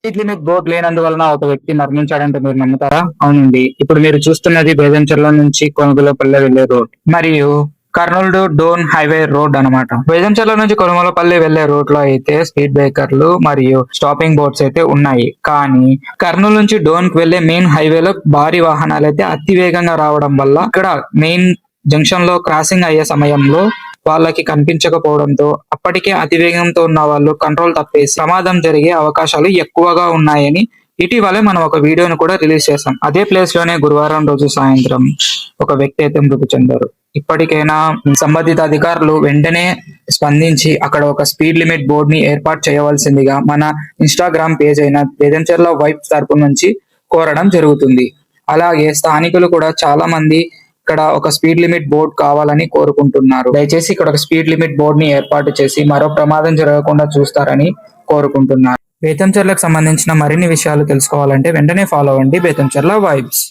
Speed limit board లేనందువలన ఒక వ్యక్తి మరణించాడంటే మీరు నమ్ముతారా? అవునండి. ఇప్పుడు మీరు చూస్తున్నది బేదంచెర్ల నుంచి కొనుగోలుపల్లె వెళ్ళే రోడ్. మరియు కర్నూలు డోన్ హైవే రోడ్ అన్నమాట. బేదంచెర్ల నుంచి కొనుగోలుపల్లి వెళ్ళే రోడ్లో అయితే స్పీడ్ బ్రేకర్లు మరియు స్టాపింగ్ బోర్డ్స్ అయితే ఉన్నాయి. కానీ కర్నూలు నుంచి డోన్కి వెళ్ళే మెయిన్ హైవేలో భారీ వాహనాలు అయితే అతి వేగంగా రావడం వల్ల ఇక్కడ మెయిన్ జంక్షన్లో క్రాసింగ్ అయ్యే సమయంలో వాళ్ళకి కనిపించకపోవడంతో అప్పటికే అతివేగంతో ఉన్న వాళ్ళు కంట్రోల్ తప్పేసి ప్రమాదం జరిగే అవకాశాలు ఎక్కువగా ఉన్నాయని ఇటీవలే మనం ఒక వీడియోను కూడా రిలీజ్ చేసాం అదే ప్లేస్లోనే గురువారం రోజు సాయంత్రం ఒక వ్యక్తి అయితే మృతి చెందారు. ఇప్పటికైనా సంబంధిత అధికారులు వెంటనే స్పందించి అక్కడ ఒక స్పీడ్ లిమిట్ బోర్డ్ని ఏర్పాటు చేయవలసిందిగా మన ఇన్స్టాగ్రామ్ పేజ్ అయిన బేదంచెర్ల వైప్ తరపు నుంచి కోరడం జరుగుతుంది. అలాగే స్థానికులు కూడా చాలా మంది ఇక్కడ ఒక స్పీడ్ లిమిట్ బోర్డ్ కావాలని కోరుకుంటున్నారు. దయచేసి ఇక్కడ ఒక స్పీడ్ లిమిట్ బోర్డ్ని ఏర్పాటు చేసి మరో ప్రమాదం జరగకుండా చూస్తారని కోరుకుంటున్నారు. బేతంచెర్లకు సంబంధించిన మరిన్ని విషయాలు తెలుసుకోవాలంటే వెంటనే ఫాలో అవ్వండి. బేతంచెర్ల వైబ్స్